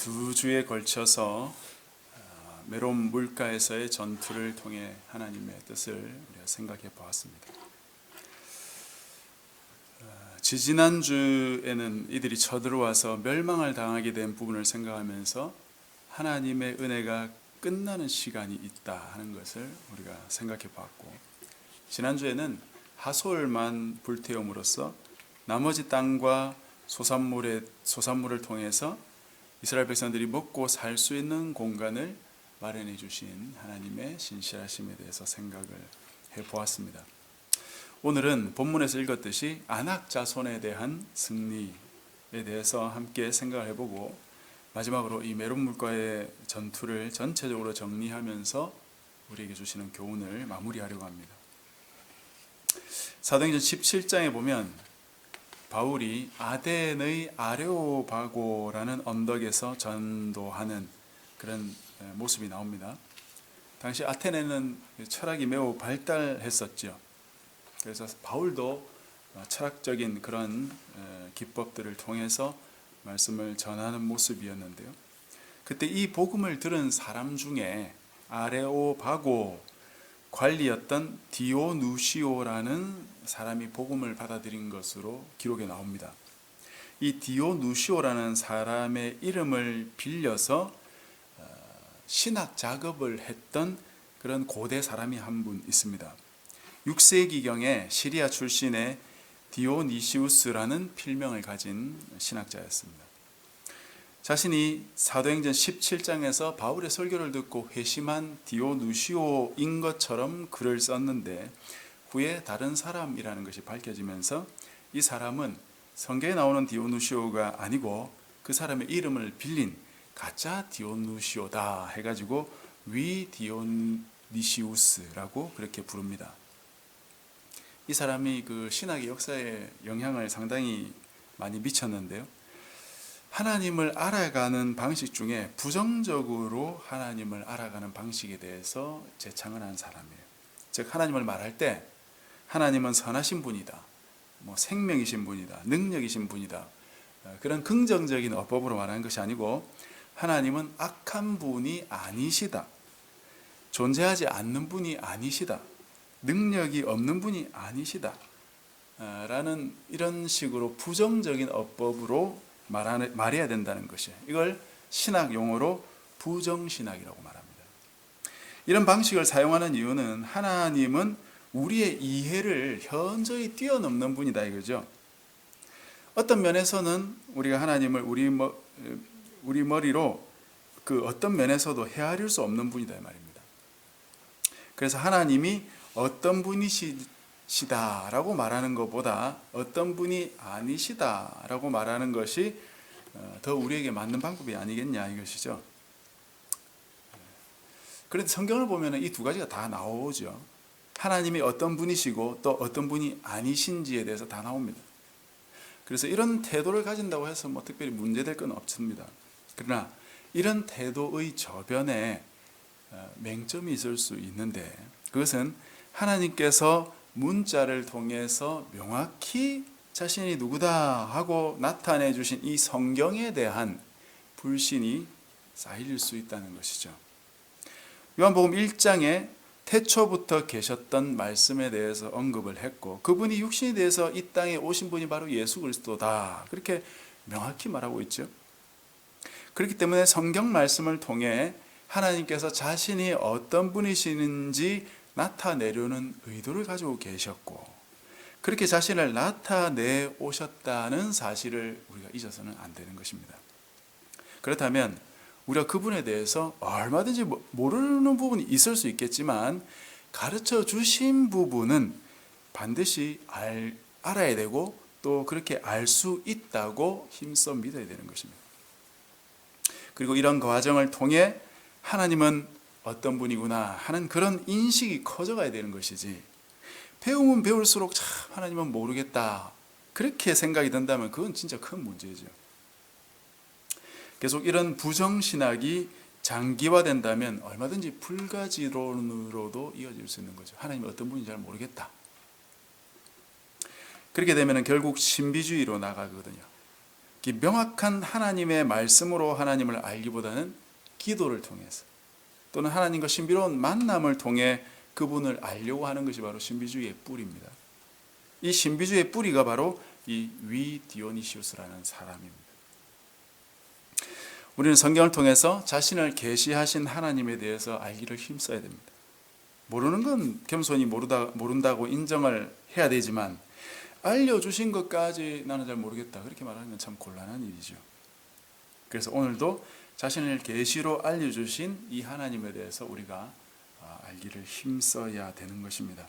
두 주에 걸쳐서 어, 메론 물가에서의 전투를 통해 하나님의 뜻을 우리가 생각해 보았습니다. 어, 지지난 주에는 이들이 쳐들어와서 멸망을 당하게 된 부분을 생각하면서 하나님의 은혜가 끝나는 시간이 있다 하는 것을 우리가 생각해 보았고 지난 주에는 하솔만 불태움으로써 나머지 땅과 소산물의 소산물을 통해서 이스라엘 백성들이 먹고 살 수 있는 공간을 마련해 주신 하나님의 신실하심에 대해서 생각을 해 보았습니다. 오늘은 본문에서 읽었듯이 안악 자손에 대한 승리에 대해서 함께 생각을 해보고 마지막으로 이 메론 물과의 전투를 전체적으로 정리하면서 우리에게 주시는 교훈을 마무리하려고 합니다. 사도행전 17장에 보면 바울이 아덴의 아레오바고라는 언덕에서 전도하는 그런 모습이 나옵니다. 당시 아테네는 철학이 매우 발달했었죠. 그래서 바울도 철학적인 그런 기법들을 통해서 말씀을 전하는 모습이었는데요. 그때 이 복음을 들은 사람 중에 아레오바고 관리였던 디오누시오라는 사람이 복음을 받아들인 것으로 기록에 나옵니다. 이 디오누시오라는 사람의 이름을 빌려서 신학 작업을 했던 그런 고대 사람이 한 분 있습니다. 6세기경에 시리아 출신의 디오니시우스라는 필명을 가진 신학자였습니다. 자신이 사도행전 17장에서 바울의 설교를 듣고 회심한 디오누시오인 것처럼 글을 썼는데 후에 다른 사람이라는 것이 밝혀지면서 이 사람은 성경에 나오는 디오누시오가 아니고 그 사람의 이름을 빌린 가짜 디오누시오다 해가지고 위 디오니시우스라고 그렇게 부릅니다. 이 사람이 그 신학의 역사에 영향을 상당히 많이 미쳤는데요. 하나님을 알아가는 방식 중에 부정적으로 하나님을 알아가는 방식에 대해서 제창을 한 사람이에요. 즉 하나님을 말할 때 하나님은 선하신 분이다. 뭐 생명이신 분이다. 능력이신 분이다. 그런 긍정적인 어법으로 말하는 것이 아니고 하나님은 악한 분이 아니시다. 존재하지 않는 분이 아니시다. 능력이 없는 분이 아니시다. 라는 이런 식으로 부정적인 어법으로 말하는, 말해야 된다는 것이에요. 이걸 신학 용어로 부정신학이라고 말합니다. 이런 방식을 사용하는 이유는 하나님은 우리의 이해를 현저히 뛰어넘는 분이다 이거죠. 어떤 면에서는 우리가 하나님을 우리 머, 우리 머리로 그 어떤 면에서도 헤아릴 수 없는 분이다 이 말입니다. 그래서 하나님이 어떤 분이시 다라고 말하는 것보다 어떤 분이 아니시다라고 말하는 것이 더 우리에게 맞는 방법이 아니겠냐 이것이죠. 그런데 성경을 보면 이 두 가지가 다 나오죠. 하나님이 어떤 분이시고 또 어떤 분이 아니신지에 대해서 다 나옵니다. 그래서 이런 태도를 가진다고 해서 뭐 특별히 문제될 건 없습니다. 그러나 이런 태도의 저변에 맹점이 있을 수 있는데 그것은 하나님께서 문자를 통해서 명확히 자신이 누구다 하고 나타내 주신 이 성경에 대한 불신이 쌓일 수 있다는 것이죠. 요한복음 1장에 태초부터 계셨던 말씀에 대해서 언급을 했고 그분이 육신이 돼서 이 땅에 오신 분이 바로 예수 그리스도다. 그렇게 명확히 말하고 있죠. 그렇기 때문에 성경 말씀을 통해 하나님께서 자신이 어떤 분이시는지 나타내려는 의도를 가지고 계셨고 그렇게 자신을 나타내 오셨다는 사실을 우리가 잊어서는 안 되는 것입니다. 그렇다면 우리가 그분에 대해서 얼마든지 모르는 부분이 있을 수 있겠지만 가르쳐 주신 부분은 반드시 알, 알아야 되고 또 그렇게 알 수 있다고 힘써 믿어야 되는 것입니다. 그리고 이런 과정을 통해 하나님은 어떤 분이구나 하는 그런 인식이 커져가야 되는 것이지 배우면 배울수록 참 하나님은 모르겠다 그렇게 생각이 든다면 그건 진짜 큰 문제죠. 계속 이런 부정신학이 장기화된다면 얼마든지 불가지론으로도 이어질 수 있는 거죠. 하나님이 어떤 분인지 잘 모르겠다. 그렇게 되면 결국 신비주의로 나가거든요. 이 명확한 하나님의 말씀으로 하나님을 알기보다는 기도를 통해서 또는 하나님과 신비로운 만남을 통해 그분을 알려고 하는 것이 바로 신비주의의 뿌리입니다. 이 신비주의의 뿌리가 바로 이 위 디오니시우스라는 사람입니다. 우리는 성경을 통해서 자신을 계시하신 하나님에 대해서 알기를 힘써야 됩니다. 모르는 건 겸손히 모르다 모른다고 인정을 해야 되지만 알려주신 것까지 나는 잘 모르겠다 그렇게 말하는 건 참 곤란한 일이죠. 그래서 오늘도 자신을 계시로 알려주신 이 하나님에 대해서 우리가 아, 알기를 힘써야 되는 것입니다.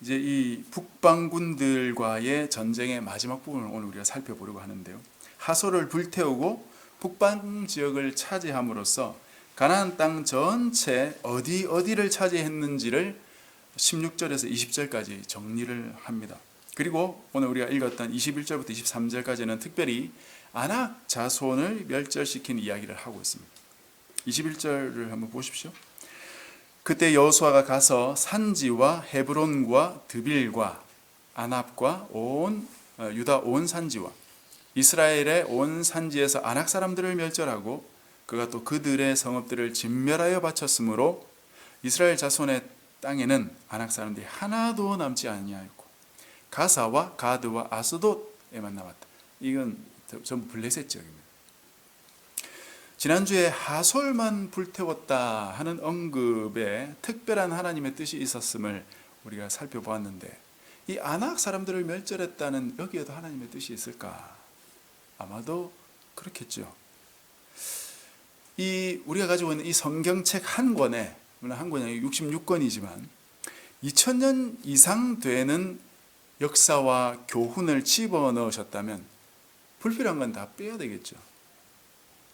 이제 이 북방군들과의 전쟁의 마지막 부분을 오늘 우리가 살펴보려고 하는데요. 하소를 불태우고 북방 지역을 차지함으로써 가나안 땅 전체 어디 어디를 차지했는지를 16절에서 20절까지 정리를 합니다. 그리고 오늘 우리가 읽었던 21절부터 23절까지는 특별히 아낙 자손을 멸절시킨 이야기를 하고 있습니다. 21절을 한번 보십시오. 그때 여호수아가 가서 산지와 헤브론과 드빌과 아납과 온 어, 유다 온 산지와 이스라엘의 온 산지에서 아낙 사람들을 멸절하고 그가 또 그들의 성읍들을 진멸하여 바쳤으므로 이스라엘 자손의 땅에는 아낙 사람들이 하나도 남지 아니하였고 가사와 가드와 아스돗에만 남았다. 이건 전부 블레셋 지역입니다. 지난주에 하솔만 불태웠다 하는 언급에 특별한 하나님의 뜻이 있었음을 우리가 살펴보았는데 이 아낙 사람들을 멸절했다는 여기에도 하나님의 뜻이 있을까? 아마도 그렇겠죠. 이 우리가 가지고 있는 이 성경책 한 권에 물론 한 권이 66권이지만 2000년 이상 되는 역사와 교훈을 집어 넣으셨다면 불필요한 건 다 빼야 되겠죠.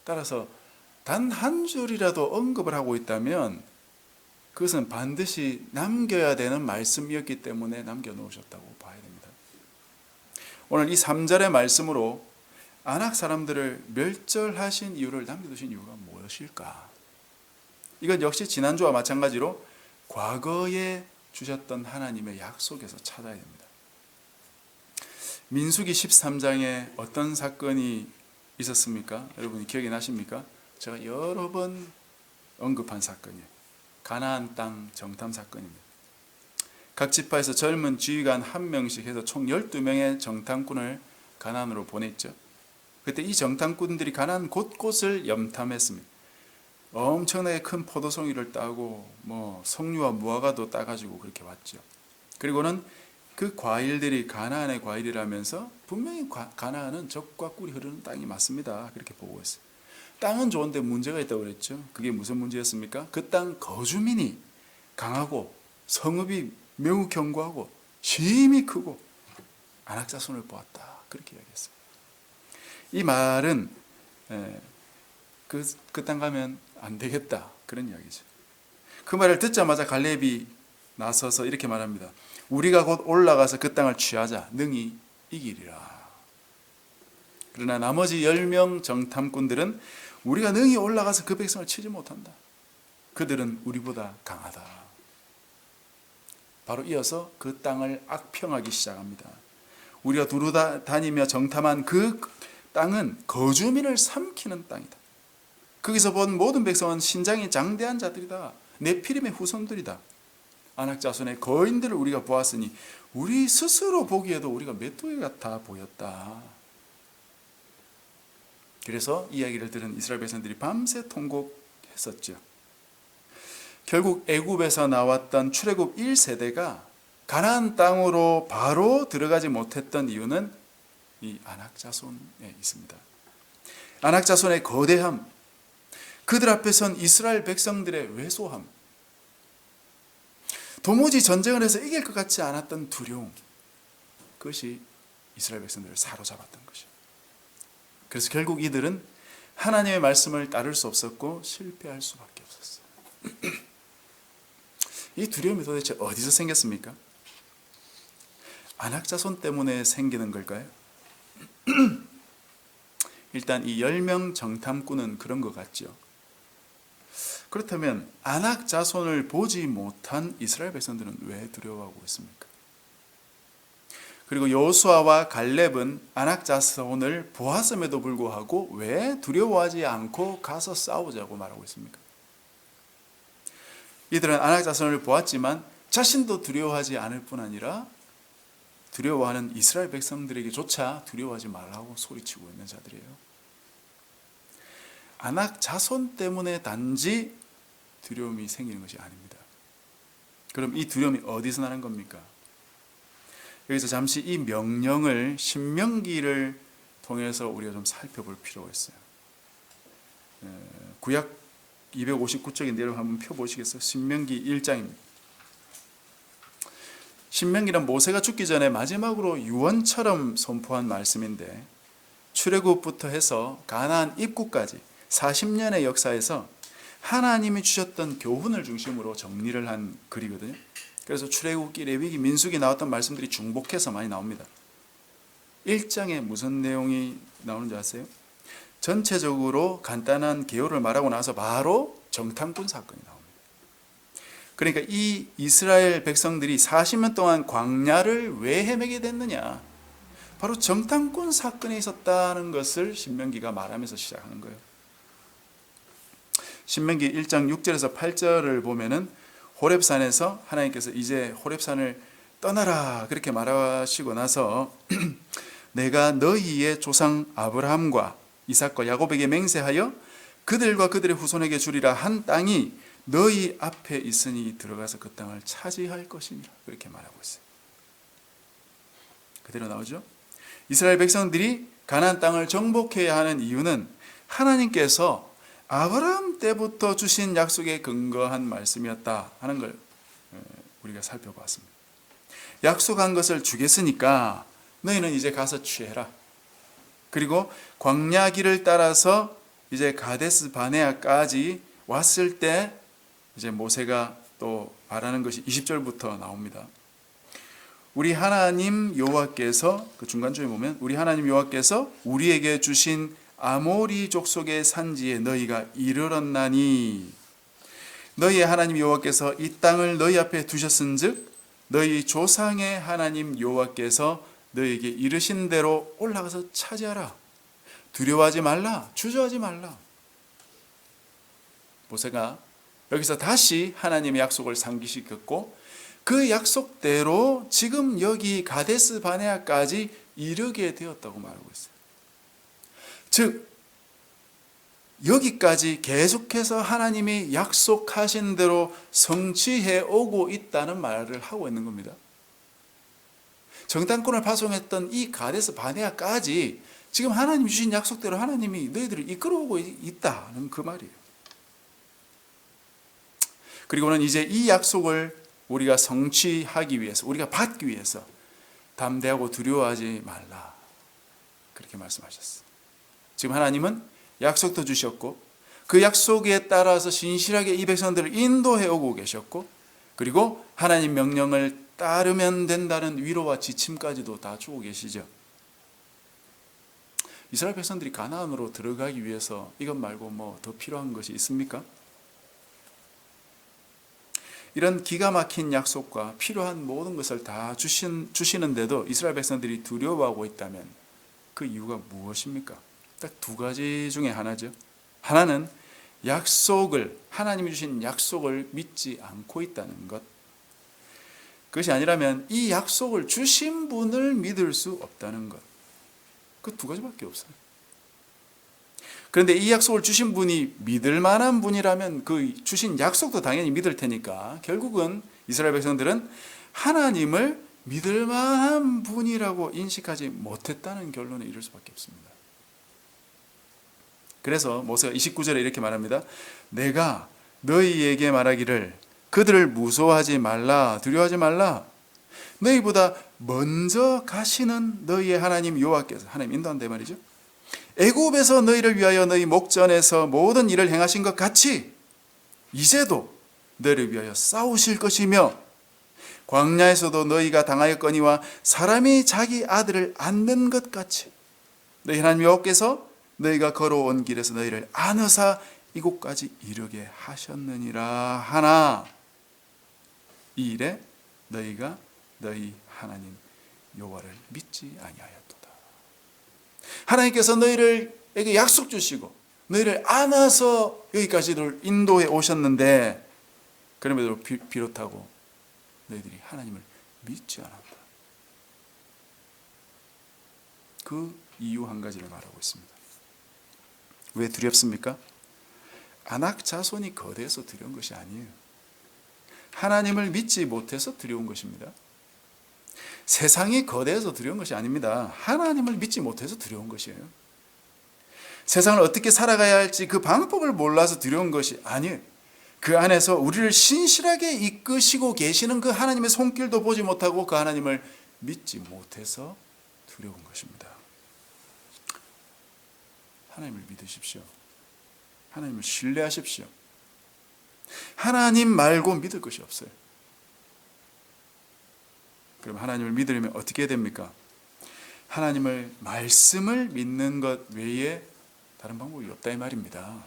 따라서 단 한 줄이라도 언급을 하고 있다면 그것은 반드시 남겨야 되는 말씀이었기 때문에 남겨 놓으셨다고 봐야 됩니다. 오늘 이 3절의 말씀으로 아낙 사람들을 멸절하신 이유를 남겨두신 이유가 무엇일까? 이건 역시 지난주와 마찬가지로 과거에 주셨던 하나님의 약속에서 찾아야 됩니다. 민수기 13장에 어떤 사건이 있었습니까? 여러분이 기억이 나십니까? 제가 여러 번 언급한 사건이에요. 가나안 땅 정탐 사건입니다. 각 지파에서 젊은 지휘관 한 명씩 해서 총 12명의 정탐꾼을 가나안으로 보냈죠. 그때 이 정탐꾼들이 가나안 곳곳을 염탐했습니다. 엄청나게 큰 포도송이를 따고 뭐 석류와 무화과도 따가지고 그렇게 왔죠. 그리고는 그 과일들이 가나안의 과일이라면서 분명히 가나안은 적과 꿀이 흐르는 땅이 맞습니다. 그렇게 보고 있어요. 땅은 좋은데 문제가 있다고 그랬죠. 그게 무슨 문제였습니까? 그 땅 거주민이 강하고 성읍이 매우 견고하고 힘이 크고 안악자손을 보았다. 그렇게 이야기했습니다. 이 말은 그땅 가면 안 되겠다 그런 이야기죠. 그 말을 듣자마자 갈렙이 나서서 이렇게 말합니다. 우리가 곧 올라가서 그 땅을 취하자 능히 이기리라. 그러나 나머지 10명 정탐꾼들은 우리가 능히 올라가서 그 백성을 치지 못한다. 그들은 우리보다 강하다. 바로 이어서 그 땅을 악평하기 시작합니다. 우리가 두루 다니며 정탐한 그 땅은 거주민을 삼키는 땅이다. 거기서 본 모든 백성은 신장이 장대한 자들이다. 네피림의 후손들이다. 아낙 자손의 거인들을 우리가 보았으니 우리 스스로 보기에도 우리가 메뚜기 같아 보였다. 그래서 이야기를 들은 이스라엘 백성들이 밤새 통곡했었죠. 결국 애굽에서 나왔던 출애굽 1세대가 가나안 땅으로 바로 들어가지 못했던 이유는 이 아낙 자손에 있습니다. 아낙 자손의 거대함, 그들 앞에 선 이스라엘 백성들의 왜소함, 도무지 전쟁을 해서 이길 것 같지 않았던 두려움, 그것이 이스라엘 백성들을 사로잡았던 것이죠. 그래서 결국 이들은 하나님의 말씀을 따를 수 없었고 실패할 수밖에 없었어요. 이 두려움이 도대체 어디서 생겼습니까? 안학자손 때문에 생기는 걸까요? 일단 이 10명 정탐꾼은 그런 것 같죠. 그렇다면 안악 자손을 보지 못한 이스라엘 백성들은 왜 두려워하고 있습니까? 그리고 여호수아와 갈렙은 아낙 자손을 보았음에도 불구하고 왜 두려워하지 않고 가서 싸우자고 말하고 있습니까? 이들은 아낙 자손을 보았지만 자신도 두려워하지 않을 뿐 아니라 두려워하는 이스라엘 백성들에게조차 두려워하지 말라고 소리치고 있는 자들이에요. 아낙 자손 때문에 단지 두려움이 생기는 것이 아닙니다. 그럼 이 두려움이 어디서 나는 겁니까? 여기서 잠시 이 명령을 신명기를 통해서 우리가 좀 살펴볼 필요가 있어요. 에, 구약 259쪽인데 여러분 한번 펴 보시겠어요? 신명기 1장입니다. 신명기는 모세가 죽기 전에 마지막으로 유언처럼 선포한 말씀인데 출애굽부터 해서 가나안 입구까지 40년의 역사에서 하나님이 주셨던 교훈을 중심으로 정리를 한 글이거든요. 그래서 출애굽기, 레위기, 민수기 나왔던 말씀들이 중복해서 많이 나옵니다. 1장에 무슨 내용이 나오는지 아세요? 전체적으로 간단한 개요를 말하고 나서 바로 정탐꾼 사건이 나옵니다. 그러니까 이 이스라엘 백성들이 40년 동안 광야를 왜 헤매게 됐느냐? 바로 정탐꾼 사건에 있었다는 것을 신명기가 말하면서 시작하는 거예요. 신명기 1장 6절에서 8절을 보면은 호렙산에서 하나님께서 이제 호렙산을 떠나라 그렇게 말하시고 나서 내가 너희의 조상 아브라함과 이삭과 야곱에게 맹세하여 그들과 그들의 후손에게 주리라 한 땅이 너희 앞에 있으니 들어가서 그 땅을 차지할 것이니라 그렇게 말하고 있어요. 그대로 나오죠? 이스라엘 백성들이 가나안 땅을 정복해야 하는 이유는 하나님께서 아브라함 때부터 주신 약속에 근거한 말씀이었다 하는 걸 우리가 살펴봤습니다. 약속한 것을 주겠으니까 너희는 이제 가서 취해라. 그리고 광야 길을 따라서 이제 가데스 바네아까지 왔을 때 이제 모세가 또 말하는 것이 20절부터 나옵니다. 우리 하나님 여호와께서 그 중간쯤에 보면 우리 하나님 여호와께서 우리에게 주신 아모리 족속의 산지에 너희가 이르렀나니? 너희의 하나님 여호와께서 이 땅을 너희 앞에 두셨은즉 너희 조상의 하나님 여호와께서 너희에게 이르신 대로 올라가서 차지하라. 두려워하지 말라. 주저하지 말라. 모세가 여기서 다시 하나님의 약속을 상기시켰고 그 약속대로 지금 여기 가데스 바네아까지 이르게 되었다고 말하고 있어요. 즉 여기까지 계속해서 하나님이 약속하신 대로 성취해 오고 있다는 말을 하고 있는 겁니다. 정당권을 파송했던 이 가데스 바네아까지 지금 하나님 주신 약속대로 하나님이 너희들을 이끌어오고 있다는 그 말이에요. 그리고는 이제 이 약속을 우리가 성취하기 위해서, 우리가 받기 위해서 담대하고 두려워하지 말라. 그렇게 말씀하셨어요. 지금 하나님은 약속도 주셨고, 그 약속에 따라서 신실하게 이 백성들을 인도해 오고 계셨고, 그리고 하나님 명령을 따르면 된다는 위로와 지침까지도 다 주고 계시죠. 이스라엘 백성들이 가나안으로 들어가기 위해서 이것 말고 뭐 더 필요한 것이 있습니까? 이런 기가 막힌 약속과 필요한 모든 것을 다 주신, 주시는데도 이스라엘 백성들이 두려워하고 있다면 그 이유가 무엇입니까? 딱 두 가지 중에 하나죠. 하나는 약속을, 하나님이 주신 약속을 믿지 않고 있다는 것. 그것이 아니라면 이 약속을 주신 분을 믿을 수 없다는 것. 그 두 가지밖에 없어요. 그런데 이 약속을 주신 분이 믿을 만한 분이라면 그 주신 약속도 당연히 믿을 테니까 결국은 이스라엘 백성들은 하나님을 믿을 만한 분이라고 인식하지 못했다는 결론에 이를 수밖에 없습니다. 그래서 모세가 29절에 이렇게 말합니다. 내가 너희에게 말하기를 그들을 무서워하지 말라 두려워하지 말라 너희보다 먼저 가시는 너희의 하나님 여호와께서 하나님 인도한다 말이죠. 애굽에서 너희를 위하여 너희 목전에서 모든 일을 행하신 것 같이 이제도 너희를 위하여 싸우실 것이며 광야에서도 너희가 당하였거니와 사람이 자기 아들을 안는 것 같이 너희 하나님 여호께서 너희가 걸어온 길에서 너희를 안으사 이곳까지 이르게 하셨느니라 하나 이 일에 너희가 너희 하나님 여호와를 믿지 아니하였도다. 하나님께서 너희를에게 약속 주시고 너희를 안아서 여기까지를 인도해 오셨는데 그럼에도 비- 비롯하고 너희들이 하나님을 믿지 않았다. 그 이유 한 가지를 말하고 있습니다. 왜 두렵습니까? 아낙 자손이 거대해서 두려운 것이 아니에요. 하나님을 믿지 못해서 두려운 것입니다. 세상이 거대해서 두려운 것이 아닙니다. 하나님을 믿지 못해서 두려운 것이에요. 세상을 어떻게 살아가야 할지 그 방법을 몰라서 두려운 것이 아니에요. 그 안에서 우리를 신실하게 이끄시고 계시는 그 하나님의 손길도 보지 못하고 그 하나님을 믿지 못해서 두려운 것입니다. 하나님을 믿으십시오. 하나님을 신뢰하십시오. 하나님 말고 믿을 것이 없어요. 그럼 하나님을 믿으려면 어떻게 됩니까? 하나님을 말씀을 믿는 것 외에 다른 방법이 없다 이 말입니다.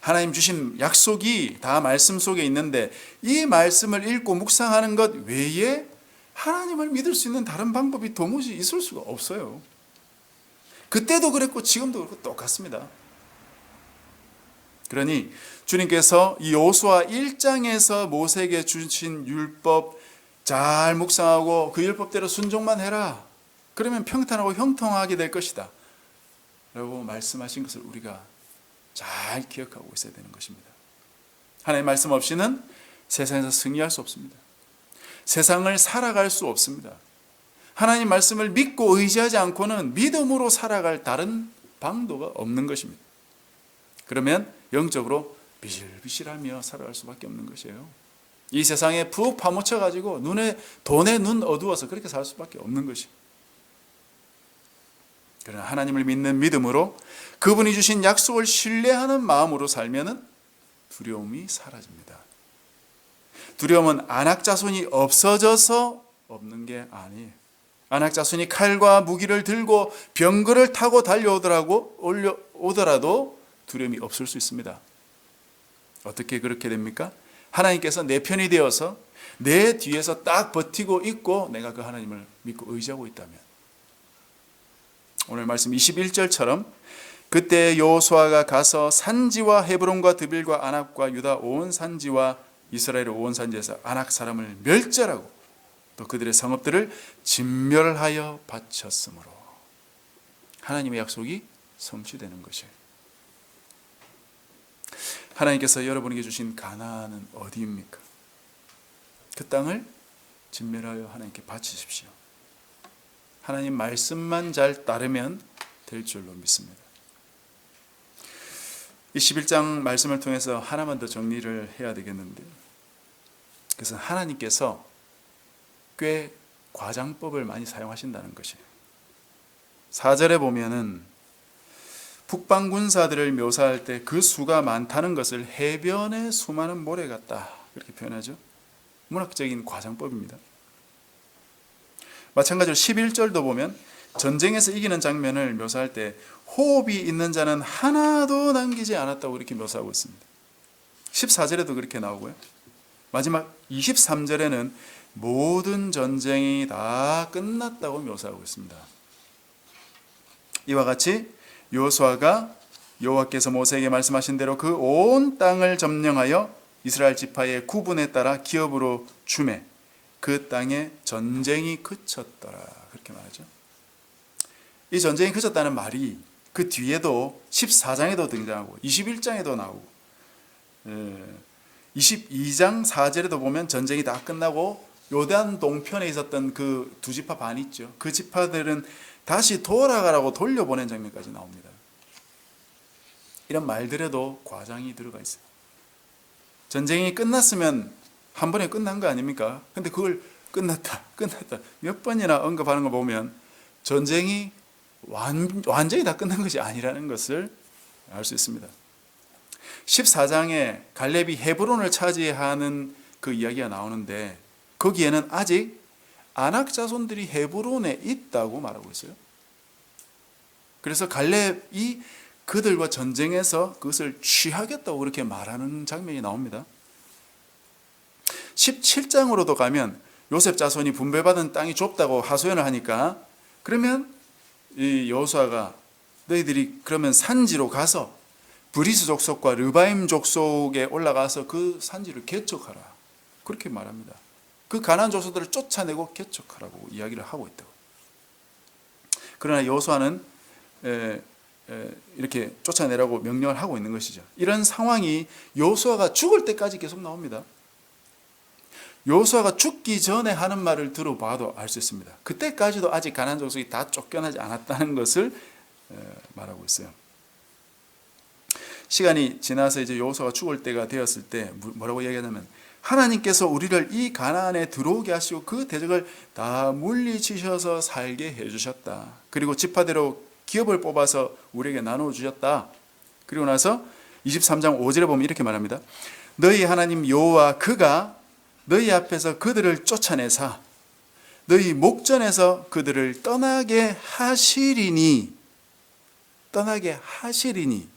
하나님 주신 약속이 다 말씀 속에 있는데 이 말씀을 읽고 묵상하는 것 외에 하나님을 믿을 수 있는 다른 방법이 도무지 있을 수가 없어요. 그때도 그랬고 지금도 그렇고 똑같습니다. 그러니 주님께서 이 요수아 1장에서 모세에게 주신 율법 잘 묵상하고 그 율법대로 순종만 해라. 그러면 평탄하고 형통하게 될 것이다. 라고 말씀하신 것을 우리가 잘 기억하고 있어야 되는 것입니다. 하나님 말씀 없이는 세상에서 승리할 수 없습니다. 세상을 살아갈 수 없습니다. 하나님 말씀을 믿고 의지하지 않고는 믿음으로 살아갈 다른 방도가 없는 것입니다. 그러면 영적으로 비실비실하며 살아갈 수밖에 없는 것이에요. 이 세상에 푹 파묻혀 가지고 눈에 돈에 눈 어두워서 그렇게 살 수밖에 없는 것이. 그러나 하나님을 믿는 믿음으로 그분이 주신 약속을 신뢰하는 마음으로 살면은 두려움이 사라집니다. 두려움은 안악 자손이 없어져서 없는 게 아니에요. 안악 자손이 칼과 무기를 들고 병거를 타고 달려오더라고 올려 오더라도 두려움이 없을 수 있습니다. 어떻게 그렇게 됩니까? 하나님께서 내 편이 되어서 내 뒤에서 딱 버티고 있고 내가 그 하나님을 믿고 의지하고 있다면 오늘 말씀 21절처럼 그때 여호수아가 가서 산지와 헤브론과 드빌과 아낙과 유다 온 산지와 이스라엘 온 산지에서 아낙 사람을 멸절하고 또 그들의 성읍들을 진멸하여 바쳤으므로 하나님의 약속이 성취되는 것이에요. 하나님께서 여러분에게 주신 가나안은 어디입니까? 그 땅을 진멸하여 하나님께 바치십시오. 하나님 말씀만 잘 따르면 될 줄로 믿습니다. 이 11장 말씀을 통해서 하나만 더 정리를 해야 되겠는데 그래서 하나님께서 꽤 과장법을 많이 사용하신다는 것이에요. 4절에 보면은 북방 군사들을 묘사할 때 그 수가 많다는 것을 해변의 수많은 모래 같다. 그렇게 표현하죠. 문학적인 과장법입니다. 마찬가지로 11절도 보면 전쟁에서 이기는 장면을 묘사할 때 호흡이 있는 자는 하나도 남기지 않았다고 이렇게 묘사하고 있습니다. 14절에도 그렇게 나오고요. 마지막 23절에는 모든 전쟁이 다 끝났다고 묘사하고 있습니다. 이와 같이 요수아가 여호와께서 모세에게 말씀하신 대로 그 온 땅을 점령하여 이스라엘 지파의 구분에 따라 기업으로 주매 그 땅에 전쟁이 그쳤더라 그렇게 말하죠. 이 전쟁이 그쳤다는 말이 그 뒤에도 14장에도 등장하고 21장에도 나오고 22장 4절에도 보면 전쟁이 다 끝나고 요단 동편에 있었던 그 두 지파 반 있죠. 그 지파들은 다시 돌아가라고 돌려보낸 장면까지 나옵니다. 이런 말들에도 과장이 들어가 있어요. 전쟁이 끝났으면 한 번에 끝난 거 아닙니까? 근데 그걸 끝났다, 끝났다 몇 번이나 언급하는 거 보면 전쟁이 완, 완전히 다 끝난 것이 아니라는 것을 알 수 있습니다. 14장에 갈렙이 헤브론을 차지하는 그 이야기가 나오는데 거기에는 아직 아낙 자손들이 헤브론에 있다고 말하고 있어요. 그래서 갈렙이 그들과 전쟁에서 그것을 취하겠다고 그렇게 말하는 장면이 나옵니다. 17장으로도 가면 요셉 자손이 분배받은 땅이 좁다고 하소연을 하니까 그러면 이 여호수아가 너희들이 그러면 산지로 가서 브리스 족속과 르바임 족속에 올라가서 그 산지를 개척하라. 그렇게 말합니다. 그 가나안 족속들을 쫓아내고 개척하라고 이야기를 하고 있다고. 그러나 여호수아는 이렇게 쫓아내라고 명령을 하고 있는 것이죠. 이런 상황이 여호수아가 죽을 때까지 계속 나옵니다. 여호수아가 죽기 전에 하는 말을 들어봐도 알 수 있습니다. 그때까지도 아직 가나안 족속이 다 쫓겨나지 않았다는 것을 에, 말하고 있어요. 시간이 지나서 이제 여호수아가 죽을 때가 되었을 때 뭐라고 얘기하냐면 하나님께서 우리를 이 가나안에 들어오게 하시고 그 대적을 다 물리치셔서 살게 해 주셨다. 그리고 지파대로 기업을 뽑아서 우리에게 나누어 주셨다. 그리고 나서 23장 5절에 보면 이렇게 말합니다. 너희 하나님 여호와 그가 너희 앞에서 그들을 쫓아내사 너희 목전에서 그들을 떠나게 하시리니 떠나게 하시리니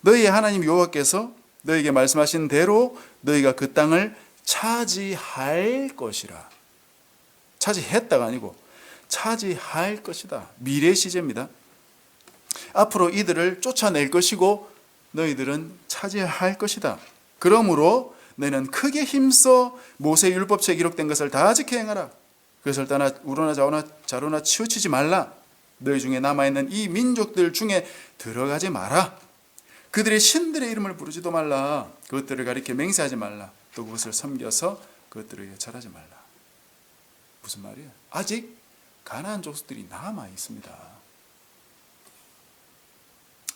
너희 하나님 여호와께서 너희에게 말씀하신 대로 너희가 그 땅을 차지할 것이라. 차지했다가 아니고 차지할 것이다. 미래 시제입니다. 앞으로 이들을 쫓아낼 것이고 너희들은 차지할 것이다. 그러므로 너희는 크게 힘써 모세 율법책에 기록된 것을 다 지켜 행하라. 그것을 떠나 우로나 좌우나 자로나 치우치지 말라. 너희 중에 남아 있는 이 민족들 중에 들어가지 마라. 그들의 신들의 이름을 부르지도 말라. 그것들을 가리켜 맹세하지 말라. 또 그것을 섬겨서 그것들을 예찰하지 말라. 무슨 말이에요? 아직 가나안 족속들이 남아 있습니다.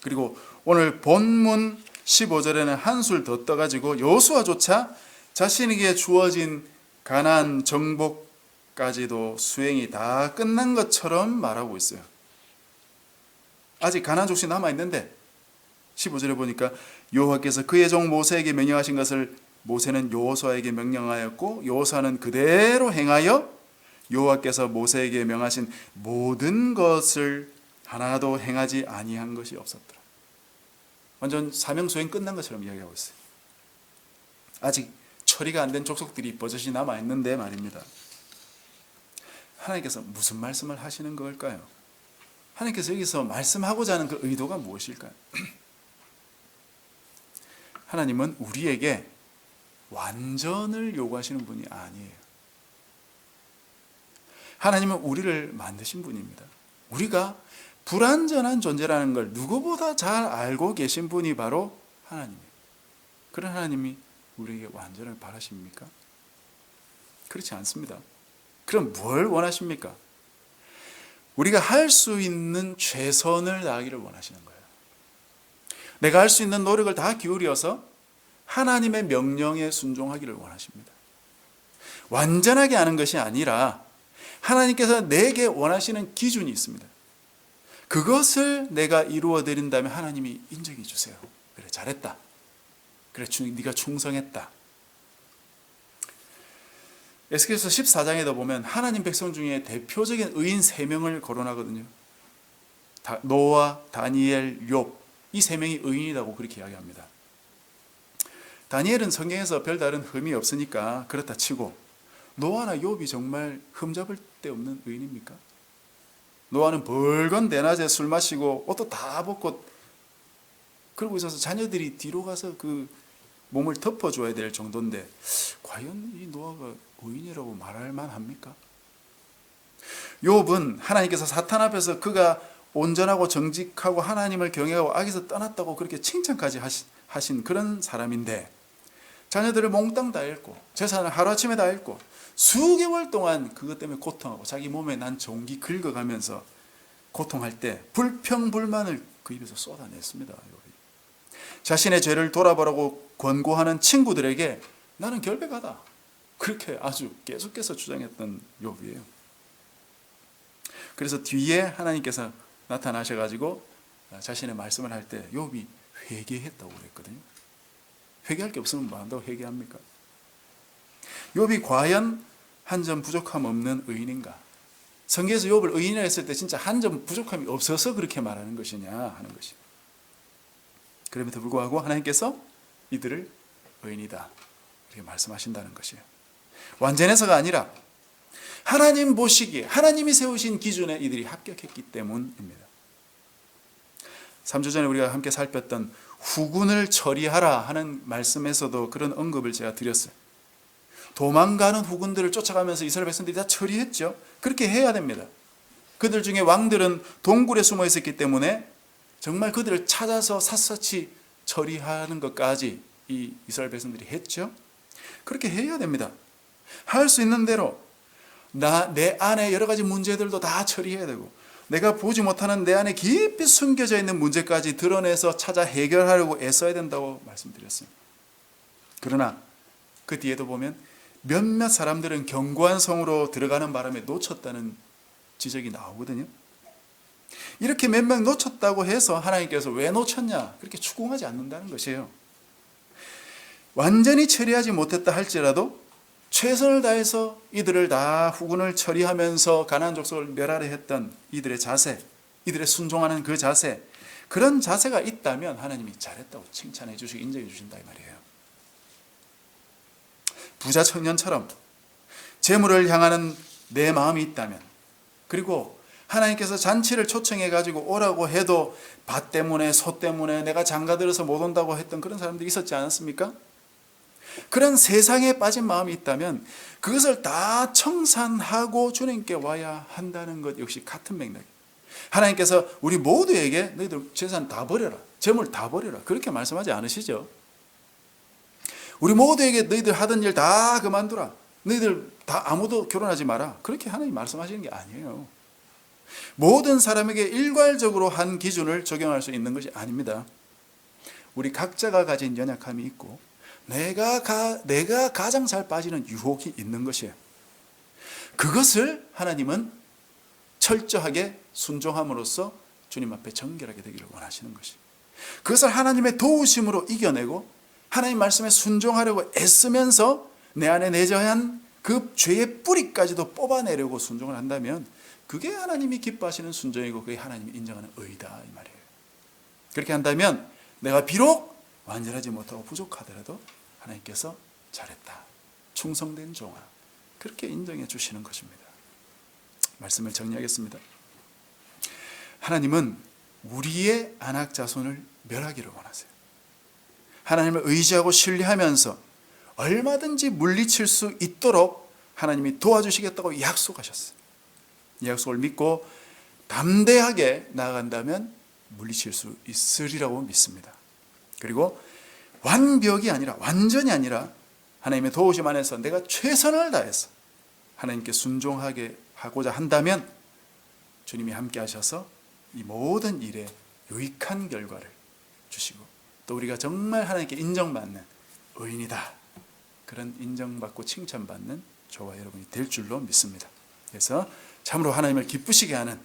그리고 오늘 본문 15절에는 한술 더 떠가지고 여호수아조차 자신에게 주어진 가나안 정복까지도 수행이 다 끝난 것처럼 말하고 있어요. 아직 가나안 족속이 남아 있는데 15절에 보니까 여호와께서 그의 종 모세에게 명령하신 것을 모세는 여호수아에게 명령하였고 여호수아는 그대로 행하여 여호와께서 모세에게 명하신 모든 것을 하나도 행하지 아니한 것이 없었더라. 완전 사명 수행 끝난 것처럼 이야기하고 있어요. 아직 처리가 안 된 족속들이 버젓이 남아 있는데 말입니다. 하나님께서 무슨 말씀을 하시는 걸까요? 하나님께서 여기서 말씀하고자 하는 그 의도가 무엇일까요? 하나님은 우리에게 완전을 요구하시는 분이 아니에요. 하나님은 우리를 만드신 분입니다. 우리가 불완전한 존재라는 걸 누구보다 잘 알고 계신 분이 바로 하나님이에요. 그런 하나님이 우리에게 완전을 바라십니까? 그렇지 않습니다. 그럼 뭘 원하십니까? 우리가 할 수 있는 최선을 다하기를 원하시는 거예요. 내가 할 수 있는 노력을 다 기울여서 하나님의 명령에 순종하기를 원하십니다. 완전하게 하는 것이 아니라 하나님께서 내게 원하시는 기준이 있습니다. 그것을 내가 이루어 드린다면 하나님이 인정해 주세요. 그래 잘했다. 그래 네가 충성했다. 에스겔서 14장에도 보면 하나님 백성 중에 대표적인 의인 세 명을 거론하거든요. 노아, 다니엘, 욥. 이 세 명이 의인이라고 그렇게 이야기합니다. 다니엘은 성경에서 별다른 흠이 없으니까 그렇다 치고 노아나 욥이 정말 흠잡을 데 없는 의인입니까? 노아는 벌건 대낮에 술 마시고 옷도 다 벗고 그러고 있어서 자녀들이 뒤로 가서 그 몸을 덮어줘야 될 정도인데 과연 이 노아가 의인이라고 말할 만합니까? 욥은 하나님께서 사탄 앞에서 그가 온전하고 정직하고 하나님을 경외하고 악에서 떠났다고 그렇게 칭찬까지 하신 그런 사람인데 자녀들을 몽땅 다 잃고 재산을 하루아침에 다 잃고 수개월 동안 그것 때문에 고통하고 자기 몸에 난 종기 긁어가면서 고통할 때 불평불만을 그 입에서 쏟아냈습니다. 자신의 죄를 돌아보라고 권고하는 친구들에게 나는 결백하다. 그렇게 아주 계속해서 주장했던 욥이에요. 그래서 뒤에 하나님께서 나타나셔가지고 자신의 말씀을 할 때 욥이 회개했다고 그랬거든요. 회개할 게 없으면 뭐 한다고 회개합니까? 욥이 과연 한 점 부족함 없는 의인인가? 성경에서 욥을 의인이라 했을 때 진짜 한 점 부족함이 없어서 그렇게 말하는 것이냐 하는 것이. 그럼에도 불구하고 하나님께서 이들을 의인이다 이렇게 말씀하신다는 것이에요. 완전해서가 아니라 하나님 보시기에 하나님이 세우신 기준에 이들이 합격했기 때문입니다. 3주 전에 우리가 함께 살폈던 후군을 처리하라 하는 말씀에서도 그런 언급을 제가 드렸어요. 도망가는 후군들을 쫓아가면서 이스라엘 백성들이 다 처리했죠. 그렇게 해야 됩니다. 그들 중에 왕들은 동굴에 숨어 있었기 때문에 정말 그들을 찾아서 샅샅이 처리하는 것까지 이 이스라엘 백성들이 했죠. 그렇게 해야 됩니다. 할 수 있는 대로 나 내 안에 여러 가지 문제들도 다 처리해야 되고 내가 보지 못하는 내 안에 깊이 숨겨져 있는 문제까지 드러내서 찾아 해결하려고 애써야 된다고 말씀드렸습니다. 그러나 그 뒤에도 보면 몇몇 사람들은 견고한 성으로 들어가는 바람에 놓쳤다는 지적이 나오거든요. 이렇게 몇 명 놓쳤다고 해서 하나님께서 왜 놓쳤냐 그렇게 추궁하지 않는다는 것이에요. 완전히 처리하지 못했다 할지라도 최선을 다해서 이들을 다 후군을 처리하면서 가나안 족속을 멸하려 했던 이들의 자세, 이들의 순종하는 그 자세, 그런 자세가 있다면 하나님이 잘했다고 칭찬해 주시고 인정해 주신다 이 말이에요. 부자 청년처럼 재물을 향하는 내 마음이 있다면 그리고 하나님께서 잔치를 초청해 가지고 오라고 해도 밭 때문에 소 때문에 내가 장가 들어서 못 온다고 했던 그런 사람들이 있었지 않았습니까? 그런 세상에 빠진 마음이 있다면 그것을 다 청산하고 주님께 와야 한다는 것 역시 같은 맥락. 하나님께서 우리 모두에게 너희들 재산 다 버려라. 재물 다 버려라. 그렇게 말씀하지 않으시죠? 우리 모두에게 너희들 하던 일 다 그만두라. 너희들 다 아무도 결혼하지 마라. 그렇게 하나님 말씀하시는 게 아니에요. 모든 사람에게 일괄적으로 한 기준을 적용할 수 있는 것이 아닙니다. 우리 각자가 가진 연약함이 있고 내가 가, 내가 가장 잘 빠지는 유혹이 있는 것이에요. 그것을 하나님은 철저하게 순종함으로써 주님 앞에 정결하게 되기를 원하시는 것이. 그것을 하나님의 도우심으로 이겨내고 하나님 말씀에 순종하려고 애쓰면서 내 안에 내재한 그 죄의 뿌리까지도 뽑아내려고 순종을 한다면 그게 하나님이 기뻐하시는 순종이고 그게 하나님이 인정하는 의다 이 말이에요. 그렇게 한다면 내가 비록 완전하지 못하고 부족하더라도 하나님께서 잘했다. 충성된 종아. 그렇게 인정해 주시는 것입니다. 말씀을 정리하겠습니다. 하나님은 우리의 안악 자손을 멸하기를 원하세요. 하나님을 의지하고 신뢰하면서 얼마든지 물리칠 수 있도록 하나님이 도와주시겠다고 약속하셨어요. 이 약속을 믿고 담대하게 나아간다면 물리칠 수 있으리라고 믿습니다. 그리고 완벽이 아니라 완전이 아니라 하나님의 도우심 안에서 내가 최선을 다해서 하나님께 순종하게 하고자 한다면 주님이 함께 하셔서 이 모든 일에 유익한 결과를 주시고 또 우리가 정말 하나님께 인정받는 의인이다. 그런 인정받고 칭찬받는 저와 여러분이 될 줄로 믿습니다. 그래서 참으로 하나님을 기쁘시게 하는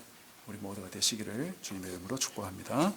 우리 모두가 되시기를 주님의 이름으로 축복합니다.